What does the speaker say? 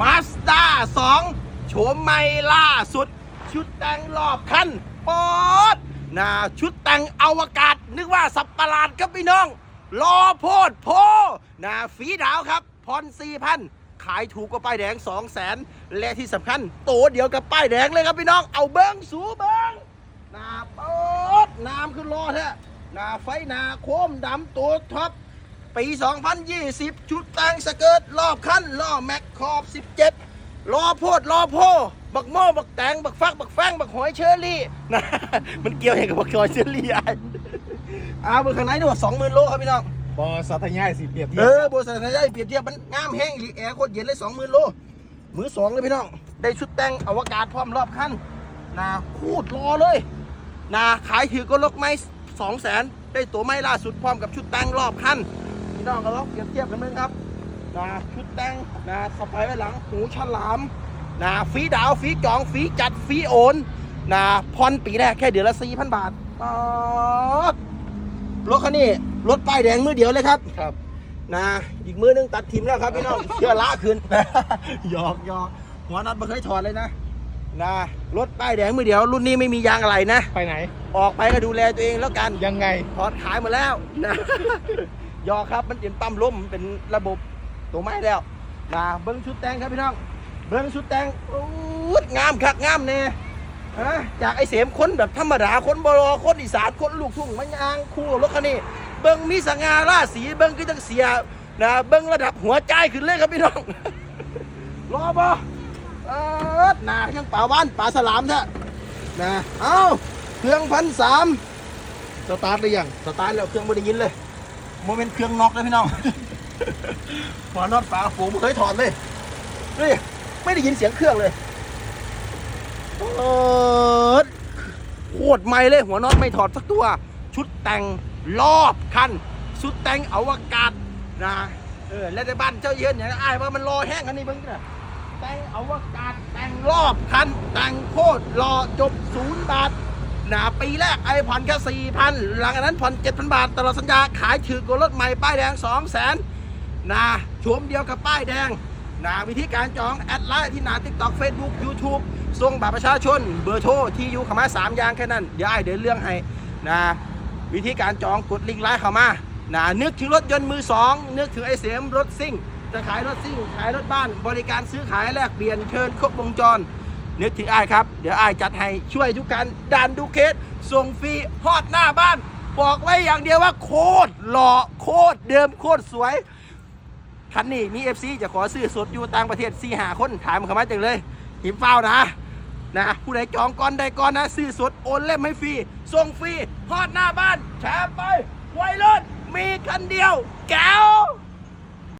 มาสด้าสองโฉมใหม่ล่าสุด ชุดแต่งรอบคันปอดนะชุดแต่งอวกาศ นึกว่าสับประหลาดครับพี่น้องรอโพดโพนะฝีดาวครับพรสี่พันขายถูกกว่าป้ายแดง2 0 0แสนและที่สำคัญ โตเดียวกับป้ายแดงเลยครับพี่น้องเอาเบิ้งสูเบิ้งนาปอดน้ำขึ้นรอแท้นาไฟนาโคมดำตัวท็อป ปี 2020 ชุดแต่งสเกิร์ตรอบคันล้อแม็กขอบ 17รอโพดรอโพ บักโม่บักแตงบักฟัก บักแฟงบักหอยเชอรี่นะมันเกี่ยวอย่างกับบักหอยเชอรี่ไอ้อาเบอร์ข้างในนี่ว่าสองหมื่นโลครับพี่น้องบอสัตยายสิเปรียบเทีเอยอบริษัทไหนได้เปรียบเทียบมันงามแห้งอีหลีแอร์โคตรเย็นเลยสองหมื่นโลมือสองเลยพี่น้อง ได้ชุดแต่งอวกาศพร้อมรอบคันนะคูดรอเลยนะขายถือก็ลกไม้สองแสนได้ตัวไม้ล่าสุดพร้อมกับชุดแต่งรอบคัน พี่น้องก็ลองเปรียบเทียบกันมึงครับนะชุดแต่งนะสไปไว้หลังหูฉลามนะฟีดาวฟีจองฟีจัดฟีโอนนะพรปีแรกแค่เดือนละสี่พันบาทป๊าดรถคันนี้รถป้ายแดงมือเดียวเลยครับครับนะอีกมือหนึงตัดทิมแล้วครับพี่น้องเชื่อละขึ้นหยอกหยอกหัวน็อตไม่เคยถอดเลยนะนะรถป้ายแดงมือเดียวรุ่นนี้ไม่มียางอะไรนะ ไปไหน ออกไปก็ดูแลตัวเองแล้วกันยังไงถอดขายหมาแล้วนะห ยอครับมันเป็นปั๊มลมเป็นระบบตัวไม้แล้วนะเบิ้งชุดแต่งครับพี่น้อง เบิ้งชุดแต่งอู้ดงามคักงามเน่ฮะจากไอเสมคนแบบธรรมดาคนบรอคนอีสานคนลูกทุ่งมันยางคู่รถคันนี้ เบิ้งมีสง่าราศีเบิ้งก็จังเสียนะเบิ้งระดับหัวใจขึ้นเลยครับพี่น้องรอปะเออหนายังป่าว่านป่าสลามแท้นะเอ้าเครื่องพันสามสตาร์ทหรือยังสตาร์ทแล้วเครื่องไม่ได้ยินเลย โมเมนต์เครื่องน็อกเลยพี่น้อง หัวน็อตฝาฝูไม่เคยถอดเลยนี่ไม่ได้ยินเสียงเครื่องเลยโคตรใหม่เลย หัวน็อตไม่ถอดสักตัว ชุดแต่งรอบคัน ชุดแต่งอวกาศนะเออแล้วในบ้านเจ้าเยือนอย่างอ้ายว่ามันรอแห้งกันนี่เพิ่งนะแต่งอวกาศแต่งรอบคันแต่งโคตรรอจบศูนย์บาท นะปีแรกไอ้ผ่อนแค่สี่พันหลังจากนั้นผ่อนเจ็ดพันบาทตลอดสัญญาขายถือกรถใหม่ป้ายแดงสองแสนนะชวมเดียวกับป้ายแดงนะวิธีการจองแอดไลน์ที่หนาทิกตอกเฟซบุ๊กยูทูบส่งบัตรประชาชนเบอร์โทรที่อยู่เข้ามาสามอย่างแค่นั้นเดี๋ยวไอเดินเรื่องให้นะวิธีการจองกดลิงก์ไลน์เข้ามานะนึกถึงรถยนต์มือสองนึกถึงไอเสียมรถซิ่งจะขายรถซิ่งขายรถบ้าน บริการซื้อขายแลกเปลี่ยนเชิญครบวงจร นึกถึงไอ้ครับ เดี๋ยวไอ้จัดให้ช่วยทุกการดันดูเคสส่งฟรีฮอดหน้าบ้าน บอกไว้อย่างเดียวว่าโคตรหล่อโคตรเดิมโคตรสวยคันนี้มี FC จะขอซื้อสดอยู่ต่างประเทศ4หาคนถามเขามาจังเลยหิมเฝ้านะนะผู้ใดจองก่อนใดก่อนนะซื้อสดโอนเล่มให้ฟรีส่งฟรีฮอดหน้าบ้านแชร์ไปไวรถมีคันเดียวแก้ว